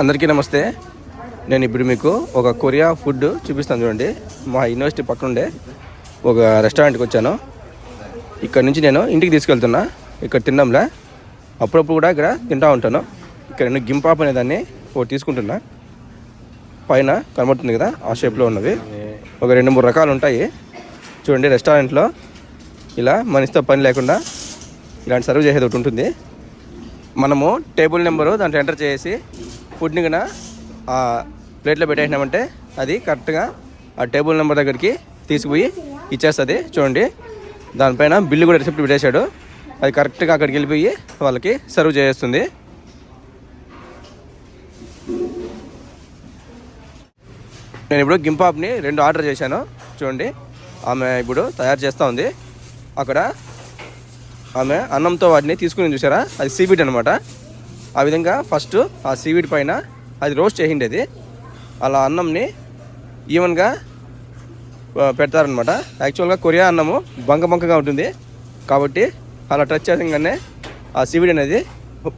అందరికీ నమస్తే. నేను ఇప్పుడు మీకు ఒక కొరియా ఫుడ్ చూపిస్తాను చూడండి. మా యూనివర్సిటీ పక్కనుండే ఒక రెస్టారెంట్కి వచ్చాను. ఇక్కడ నుంచి నేను ఇంటికి తీసుకెళ్తున్నా. ఇక్కడ తిన్నాంలే. అప్పుడప్పుడు కూడా ఇక్కడ తింటా ఉంటాను. ఇక్కడ నేను గింపాప్ అనే దాన్ని ఒకటి తీసుకుంటున్నా. పైన కనబడుతుంది కదా ఆ షేప్లో ఉన్నవి ఒక రెండు మూడు రకాలు ఉంటాయి. చూడండి రెస్టారెంట్లో ఇలా మనిషితో పని లేకుండా ఇలాంటి సర్వ్ చేసేది ఒకటి ఉంటుంది. మనము టేబుల్ నెంబరు దాంట్లో ఎంటర్ చేసి ఫుడ్ని కన్నా ఆ ప్లేట్లో పెట్టేసినామంటే అది కరెక్ట్గా ఆ టేబుల్ నెంబర్ దగ్గరికి తీసుకుపోయి ఇచ్చేస్తుంది. చూడండి. దానిపైన బిల్లు కూడా రిసిప్ట్ పెట్టేశాడు. అది కరెక్ట్గా అక్కడికి వెళ్ళిపోయి వాళ్ళకి సర్వ్ చేస్తుంది. నేను ఇప్పుడు గింపాప్ని రెండు ఆర్డర్ చేశాను. చూడండి. ఆమె ఇప్పుడు తయారు చేస్తూ ఉంది. అక్కడ ఆమె అన్నంతో వాటిని తీసుకుని చూసారా? అది సీవీడ్ అనమాట ఆ విధంగా ఫస్ట్ ఆ సీవీడ్ పైన అది రోస్ట్ చేసిండేది. అలా అన్నంని ఈవెన్గా పెడతారనమాట యాక్చువల్గా కొరియా అన్నము బంక బంకగా ఉంటుంది. కాబట్టి అలా టచ్ చేసంగానే ఆ సీవీడ్ అనేది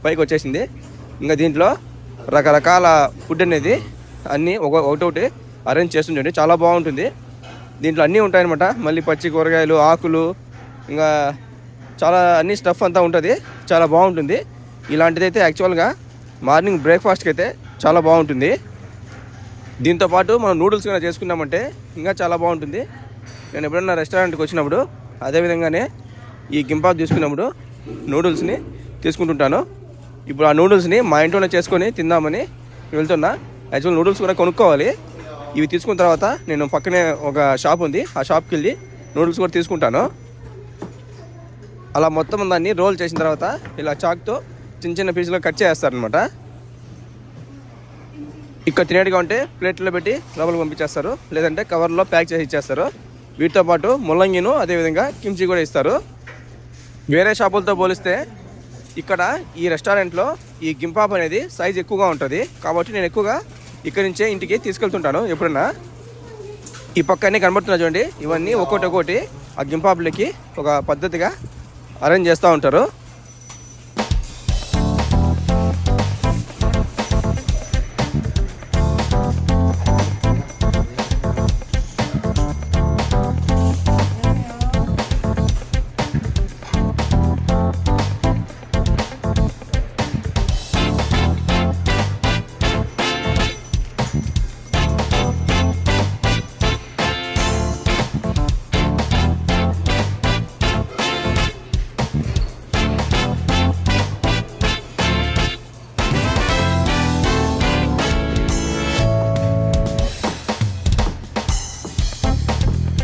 పైకి వచ్చేసింది. ఇంకా దీంట్లో రకరకాల ఫుడ్ అనేది అన్నీ ఒక ఒకటొకటి అరేంజ్ చేస్తుండే చాలా బాగుంటుంది. దీంట్లో అన్నీ ఉంటాయన్నమాట. మళ్ళీ పచ్చి కూరగాయలు ఆకులు ఇంకా చాలా అన్ని స్టఫ్ అంతా ఉంటుంది. చాలా బాగుంటుంది. ఇలాంటిది అయితే యాక్చువల్గా మార్నింగ్ బ్రేక్ఫాస్ట్కి అయితే చాలా బాగుంటుంది. దీంతో పాటు మనం నూడిల్స్ కన్నా చేసుకున్నామంటే ఇంకా చాలా బాగుంటుంది. నేను ఎప్పుడన్నా రెస్టారెంట్కి వచ్చినప్పుడు అదే విధంగానే ఈ గింపాప్ తీసుకున్నప్పుడు నూడిల్స్ని తీసుకుంటుంటాను. ఇప్పుడు ఆ నూడిల్స్ని మా ఇంట్లోనే చేసుకొని తిందామని వెళ్తున్నా. యాక్చువల్ నూడిల్స్ కూడా కొనుక్కోవాలి. ఇవి తీసుకున్న తర్వాత నేను పక్కనే ఒక షాప్ ఉంది. ఆ షాప్కి వెళ్ళి నూడిల్స్ కూడా తీసుకుంటాను. అలా మొత్తం దాన్ని రోల్ చేసిన తర్వాత ఇలా చాక్తో చిన్న చిన్న పీసులు కట్ చేస్తారనమాట ఇక్కడ తినేట్టుగా ఉంటే ప్లేట్లో పెట్టి లోపలికి పంపించేస్తారు. లేదంటే కవర్లో ప్యాక్ చేసి ఇచ్చేస్తారు. వీటితో పాటు ముల్లంగిను అదేవిధంగా కిమ్చి కూడా ఇస్తారు. వేరే షాపులతో పోలిస్తే ఇక్కడ ఈ రెస్టారెంట్లో ఈ గింపాప్ అనేది సైజ్ ఎక్కువగా ఉంటుంది. కాబట్టి నేను ఎక్కువగా ఇక్కడి నుంచే ఇంటికి తీసుకెళ్తుంటాను ఎప్పుడన్నా. ఈ పక్కనే కనబడుతున్నా చూడండి ఇవన్నీ ఒక్కొక్కటి ఒక్కొక్కటి ఆ గింపాపులకి ఒక పద్ధతిగా అరేంజ్ చేస్తూ ఉంటారు.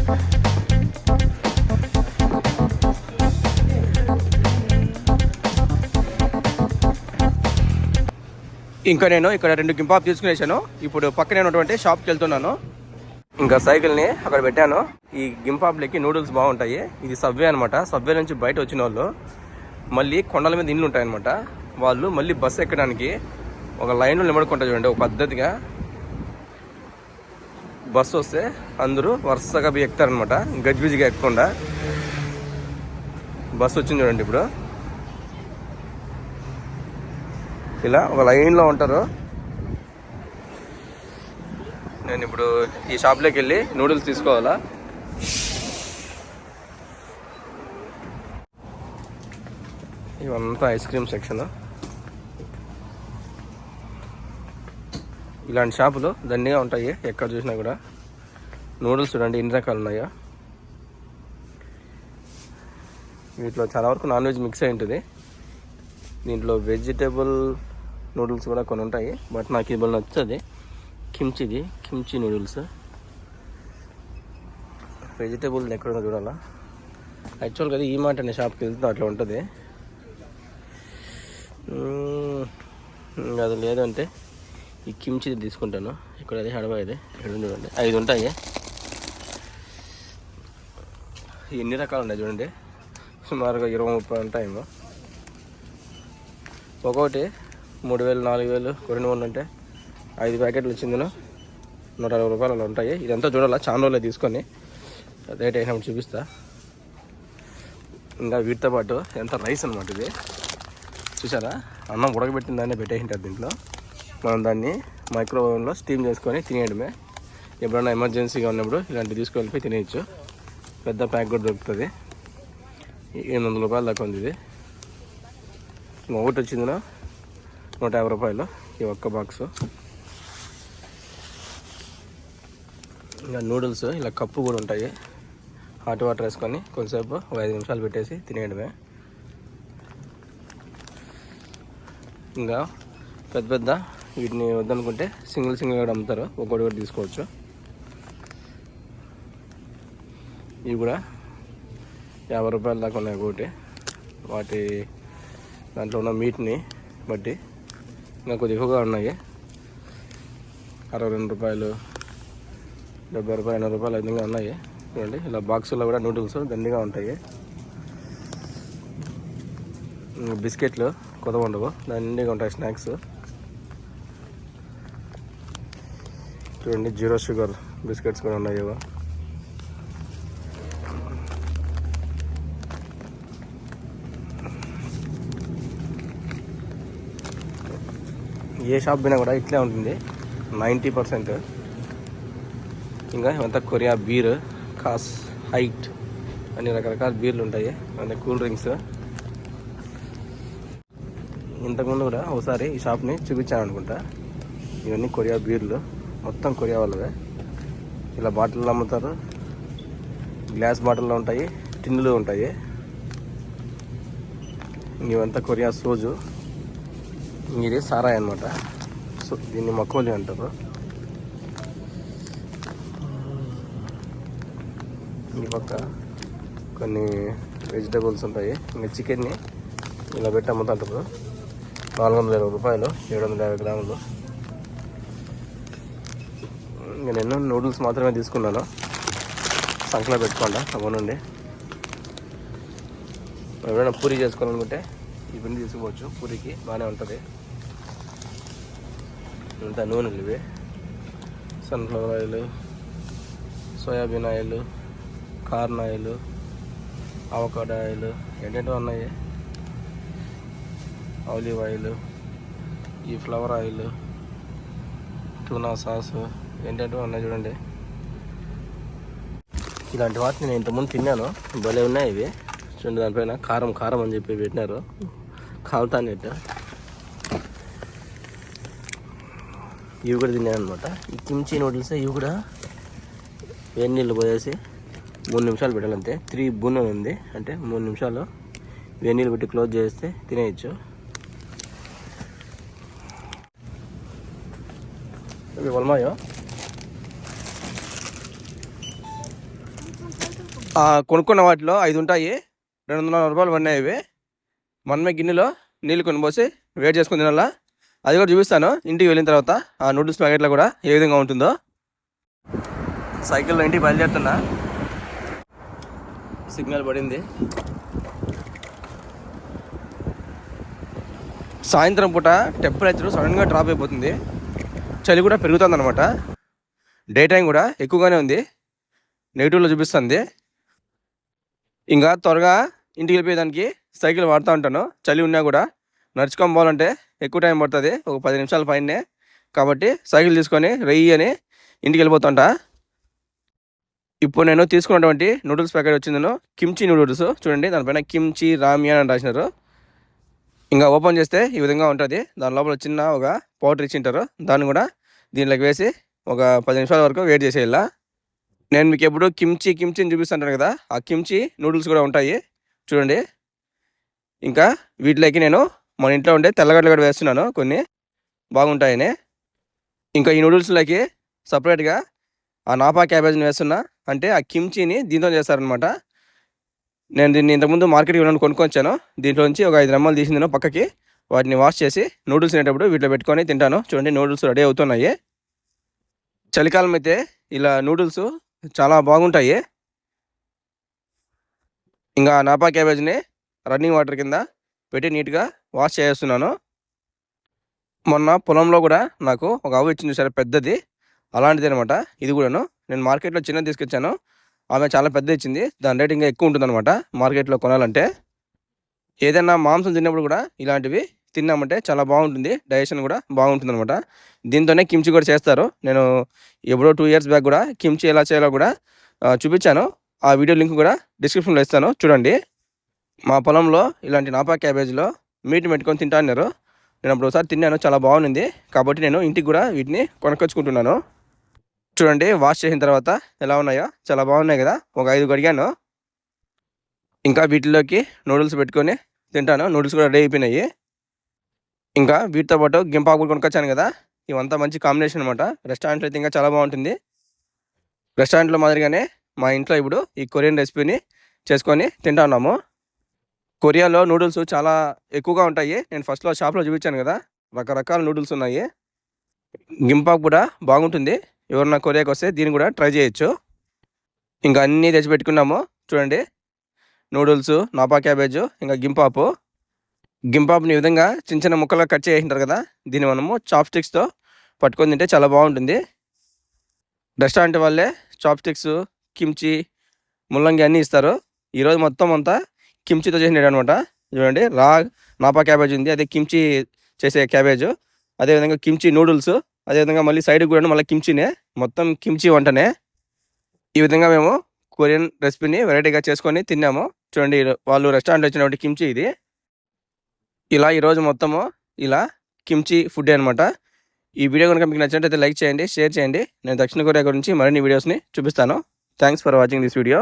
ఇంకా నేను ఇక్కడ రెండు గింపాప్ తీసుకునేసాను. ఇప్పుడు పక్కనే ఉన్నటువంటి షాప్కి వెళ్తున్నాను. ఇంకా సైకిల్ని అక్కడ పెట్టాను. ఈ గింపాప్లకి నూడిల్స్ బాగుంటాయి. ఇది సబ్వే అనమాట సబ్వే నుంచి బయట వచ్చిన వాళ్ళు మళ్ళీ కొండల మీద ఇండ్లు ఉంటాయన్నమాట వాళ్ళు మళ్ళీ బస్సు ఎక్కడానికి ఒక లైన్లో నిలబడుకుంటారు చూడండి ఒక పద్ధతిగా. బస్సు వస్తే అందరూ వరుసగా పోయి ఎక్కుతారనమాట గజ్బిజిగా ఎక్కకుండా. బస్సు వచ్చింది చూడండి ఇప్పుడు. ఇలా ఒక లైన్లో ఉంటారు. నేను ఇప్పుడు ఈ షాప్లోకి వెళ్ళి నూడిల్స్ తీసుకోవాలా? ఇవంతా ఐస్ క్రీమ్ సెక్షన్. ఇలాంటి షాపులు దండిగా ఉంటాయి ఎక్కడ చూసినా కూడా. నూడిల్స్ చూడండి ఎన్ని రకాలు ఉన్నాయో. వీటిలో చాలా వరకు నాన్ వెజ్ మిక్స్ అయి ఉంటుంది. దీంట్లో వెజిటేబుల్ నూడిల్స్ కూడా కొన్ని ఉంటాయి బట్ నాకు ఇది నచ్చుతుంది కిమ్చిది కిమ్చి నూడిల్స్. వెజిటేబుల్ ఎక్కడ చూడాలా. యాక్చువల్గా అది ఈ మాట అనే షాప్కి వెళ్తే అట్లా ఉంటుంది. అది లేదంటే ఈ కిమ్చిది తీసుకుంటాను. ఇక్కడ అది హడవ ఇది. ఇక్కడ చూడండి. ఐదు ఉంటాయి. ఎన్ని రకాలు ఉన్నాయి చూడండి. సుమారుగా ఇరవై ముప్పై ఉంటాయేమో ఒక్కొక్కటి మూడు వేలు నాలుగు వేలు రెండు వందలు అంటే ఐదు ప్యాకెట్లు వచ్చిందిను. నూట అరవై రూపాయలు అలా ఉంటాయి. ఇదంతా చూడాలా? చాలా రోజులే తీసుకొని. రేట్ అయినప్పుడు చూపిస్తా. ఇంకా వీటితో పాటు ఎంత రైస్ అనమాట ఇది. చూసారా? అన్నం ఉడకబెట్టిన దాన్ని పెట్టేసింటారు దీంట్లో. మనం దాన్ని మైక్రోవేవ్లో స్టీమ్ చేసుకొని తినేయడమే. ఎప్పుడైనా ఎమర్జెన్సీగా ఉన్నప్పుడు ఇలాంటివి తీసుకెళ్ళిపోయి తినేయచ్చు. పెద్ద ప్యాక్ కూడా దొరుకుతుంది. ఎనిమిది వందల రూపాయల దాకా ఉంది ఇది. ఇంకా ఒకటి వచ్చిందిన? నూట యాభై రూపాయలు ఈ ఒక్క బాక్స్. ఇంకా నూడిల్స్ ఇలా కప్పు కూడా ఉంటాయి. హాట్ వాటర్ వేసుకొని కొద్దిసేపు ఒక ఐదు నిమిషాలు పెట్టేసి తినేయడమే. ఇంకా పెద్ద పెద్ద వీటిని వద్దనుకుంటే సింగిల్ సింగిల్ కూడా అమ్ముతారు. ఒక్కొక్కటి కూడా తీసుకోవచ్చు. ఇవి కూడా యాభై రూపాయల దాకా ఉన్నాయి ఒకటి వాటి దాంట్లో ఉన్న మీట్ని బట్టి ఇంకా కొద్ది ఎక్కువగా ఉన్నాయి. అరవై రెండు రూపాయలు డెబ్బై రూపాయలు ఎనభై రూపాయలు విధంగా ఉన్నాయి. చూడండి ఇలా బాక్సుల్లో కూడా నూడిల్స్ దండిగా ఉంటాయి. బిస్కెట్లు కొత్త ఉండవు. దండిగా ఉంటాయి స్నాక్స్ చూడండి జీరో షుగర్ బిస్కెట్స్ కూడా ఉన్నాయి ఇవో ఏ షాప్ పోయినా కూడా ఇట్లే ఉంటుంది. Ninety percent. ఇంకా ఇవంతా కొరియా బీర్ కాస్ హైట్ అన్ని రకరకాల బీర్లు ఉంటాయి. అంటే కూల్ డ్రింక్స్. ఇంతకుముందు కూడా ఒకసారి ఈ షాప్ని చూపించాను అనుకుంటా ఇవన్నీ కొరియా బీర్లు. మొత్తం కొరియా వాళ్ళవే ఇలా బాటిల్లో అమ్ముతారు. గ్లాస్ బాటిల్లో ఉంటాయి. టిన్నులు ఉంటాయి. ఇవంతా కొరియా సోజు. ఇది సారాయి అనమాట సో దీన్ని మకోలి అంటారు. ఈ పక్క కొన్ని వెజిటబుల్స్ ఉంటాయి. ఇంకా చికెన్ని ఇలా పెట్టి అమ్ముతుంటారు. నాలుగు వందల ఇరవై రూపాయలు ఏడు వందల యాభై గ్రాములు ఇంకా నేను నూడిల్స్ మాత్రమే తీసుకున్నాను. సంకలో పెట్టుకోండి అవ్వనుండి ఎవరైనా పూరి చేసుకోవాలనుకుంటే ఈ పిండి తీసుకోవచ్చు. పూరికి బాగానే ఉంటుంది. ఇంత నూనెలు ఇవి. Sunflower oil soybean oil corn oil avocado oil ఏంటంటే ఉన్నాయి. ఆలివ్ ఆయిల్ ఈ ఫ్లవర్ ఆయిల్ టూనా సాసు ఏంటంటే ఉన్నాయి చూడండి. ఇలాంటి వాటిని నేను ఇంతకుముందు తిన్నాను. భలే ఉన్నాయి ఇవి. చూడండి దానిపైన కారం కారం అని చెప్పి పెట్టినారు. కాలుతానేట. ఇవి కూడా తిన్నాను అనమాట ఈ కిమ్చి నూడిల్స్ ఇవి కూడా వేడి నీళ్ళు పోయేసి మూడు నిమిషాలు పెట్టాలంతే. త్రీ బున్ ఉంది. అంటే మూడు నిమిషాలు వేడి నీళ్ళు పెట్టి క్లోజ్ చేస్తే తినేయచ్చు. ఇవి వల్మాయో? కొనుక్కున్న వాటిలో ఐదు ఉంటాయి రెండు వందల నలభై రూపాయలు పడినాయి ఇవి. మనమే గిన్నెలో నీళ్ళు కొని పోసి వేడి చేసుకుని తినాలా? అది కూడా చూపిస్తాను. ఇంటికి వెళ్ళిన తర్వాత ఆ నూడిల్స్ ప్యాకెట్లో కూడా ఏ విధంగా ఉంటుందో. సైకిల్లో ఇంటికి బయలుదేరుతున్నా. సిగ్నల్ పడింది. సాయంత్రం పూట టెంపరేచర్ సడన్గా డ్రాప్ అయిపోతుంది. చలి కూడా పెరుగుతుంది అనమాట డే టైం కూడా ఎక్కువగానే ఉంది. నెగిటివ్లో చూపిస్తుంది. ఇంకా త్వరగా ఇంటికి వెళ్ళిపోయేదానికి సైకిల్ వాడుతూ ఉంటాను. చలి ఉన్నా కూడా నడుచుకొని పోవాలంటే ఎక్కువ టైం పడుతుంది. ఒక పది నిమిషాల పైనే. కాబట్టి సైకిల్ తీసుకొని రెయ్యి అని ఇంటికి వెళ్ళిపోతుంటా ఇప్పుడు నేను తీసుకున్నటువంటి నూడిల్స్ ప్యాకెట్ వచ్చిందను కిమ్చి నూడిల్స్. చూడండి దానిపైన కిమ్చి రామియాన్ అని రాసినారు. ఇంకా ఓపెన్ చేస్తే ఈ విధంగా ఉంటుంది. దాని లోపల చిన్న ఒక పౌడర్ ఇచ్చింటారు దాన్ని కూడా దీనిలోకి వేసి ఒక పది నిమిషాల వరకు వెయిట్ చేసేయాల. నేను మీకు ఎప్పుడు కిమ్చి కిమ్చి అని చూపిస్తుంటాను కదా ఆ కిమ్చి నూడిల్స్ కూడా ఉంటాయి. చూడండి. ఇంకా వీటిలోకి నేను మన ఇంట్లో ఉండే తెల్లగడ్డలు కూడా వేస్తున్నాను కొన్ని బాగుంటాయని. ఇంకా ఈ నూడిల్స్లోకి సపరేట్గా ఆ నాపా క్యాబేజ్ని వేస్తున్నా. అంటే ఆ కిమ్చిని దీంతో చేస్తారనమాట నేను దీన్ని ఇంతకుముందు మార్కెట్కి వెళ్ళి కొనుక్కొచ్చాను. దీంట్లో నుంచి ఒక ఐదు రమ్మలు తీసింది నేను పక్కకి. వాటిని వాష్ చేసి నూడిల్స్ తినేటప్పుడు వీటిలో పెట్టుకొని తింటాను. చూడండి నూడిల్స్ రెడీ అవుతున్నాయి. చలికాలం అయితే ఇలా నూడిల్స్ చాలా బాగుంటాయి. ఇంకా నాపా క్యాబేజ్ని రన్నింగ్ వాటర్ కింద పెట్టి నీట్గా వాష్ చేస్తున్నాను. మొన్న పొలంలో కూడా నాకు ఒక ఆవు ఇచ్చింది సరే పెద్దది. అలాంటిది అనమాట. ఇది కూడాను నేను మార్కెట్లో చిన్నది తీసుకొచ్చాను. ఆమె చాలా పెద్ద ఇచ్చింది. దాని రేట్ ఇంకా ఎక్కువ ఉంటుంది అనమాట మార్కెట్లో కొనాలంటే. ఏదైనా మాంసం తిన్నప్పుడు కూడా ఇలాంటివి తిన్నామంటే చాలా బాగుంటుంది. డైజెషన్ కూడా బాగుంటుంది అనమాట దీంతోనే కిమ్చి కూడా చేస్తారు. నేను ఎప్పుడో టూ ఇయర్స్ బ్యాక్ కూడా కిమ్చి ఎలా చేయాలో కూడా చూపించాను. ఆ వీడియో లింక్ కూడా డిస్క్రిప్షన్లో ఇస్తాను. చూడండి. మా పొలంలో ఇలాంటి నాపా క్యాబేజ్లో మీట్ పెట్టుకొని తింటా అన్నారు. నేను అప్పుడు ఒకసారి తిన్నాను. చాలా బాగుంది. కాబట్టి నేను ఇంటికి కూడా వీటిని కొనుక్కొచ్చుకుంటున్నాను. చూడండి వాష్ చేసిన తర్వాత ఎలా ఉన్నాయో. చాలా బాగున్నాయి కదా. ఒక ఐదు అడిగాను. ఇంకా వీటిలోకి నూడిల్స్ పెట్టుకొని తింటాను. నూడిల్స్ కూడా రెడీ అయిపోయినాయి. ఇంకా వీటితో పాటు గింపాకు కొనుక్కొచ్చాను కదా. ఇవంతా మంచి కాంబినేషన్ అనమాట రెస్టారెంట్లో అయితే ఇంకా చాలా బాగుంటుంది. రెస్టారెంట్లో మాదిరిగానే మా ఇంట్లో ఇప్పుడు ఈ కొరియన్ రెసిపీని చేసుకొని తింటా ఉన్నాము. కొరియాలో నూడిల్స్ చాలా ఎక్కువగా ఉంటాయి. నేను ఫస్ట్లో షాప్లో చూపించాను కదా. రకరకాల నూడిల్స్ ఉన్నాయి. గింపాకు కూడా బాగుంటుంది. ఎవరన్నా కొరియాకి వస్తే దీన్ని కూడా ట్రై చేయొచ్చు. ఇంకా అన్నీ తెచ్చి పెట్టుకున్నాము. చూడండి. నూడిల్స్ నాపా క్యాబేజ్ ఇంకా గింపాపు గింపాపుని ఈ విధంగా చిన్న చిన్న ముక్కలుగా కట్ చేసింటారు కదా దీన్ని మనము చాప్ స్టిక్స్తో పట్టుకొని తింటే చాలా బాగుంటుంది. రెస్టారెంట్ వాళ్ళే చాప్ స్టిక్స్ కిమ్చి ముల్లంగి అన్నీ ఇస్తారు. ఈరోజు మొత్తం అంతా కిమ్చితో చేసినాడు అనమాట చూడండి రా నాపా క్యాబేజ్ ఉంది అదే కిమ్చి చేసే క్యాబేజ్ అదేవిధంగా కిమ్చి నూడిల్స్ అదేవిధంగా మళ్ళీ సైడ్కి కూడా మళ్ళీ కిమ్చినే మొత్తం కిమ్చి వంటనే. ఈ విధంగా మేము కొరియన్ రెసిపీని వెరైటీగా చేసుకొని తిన్నాము. చూడండి వాళ్ళు రెస్టారెంట్ వచ్చినటువంటి కిమ్చి ఇది. ఇలా ఈరోజు మొత్తము ఇలా కిమ్చి ఫుడ్ అనమాట ఈ వీడియో కనుక మీకు నచ్చినట్లయితే లైక్ చేయండి షేర్ చేయండి. నేను దక్షిణ కొరియా గురించి మరిన్ని వీడియోస్ని చూపిస్తాను. Thanks for watching this video.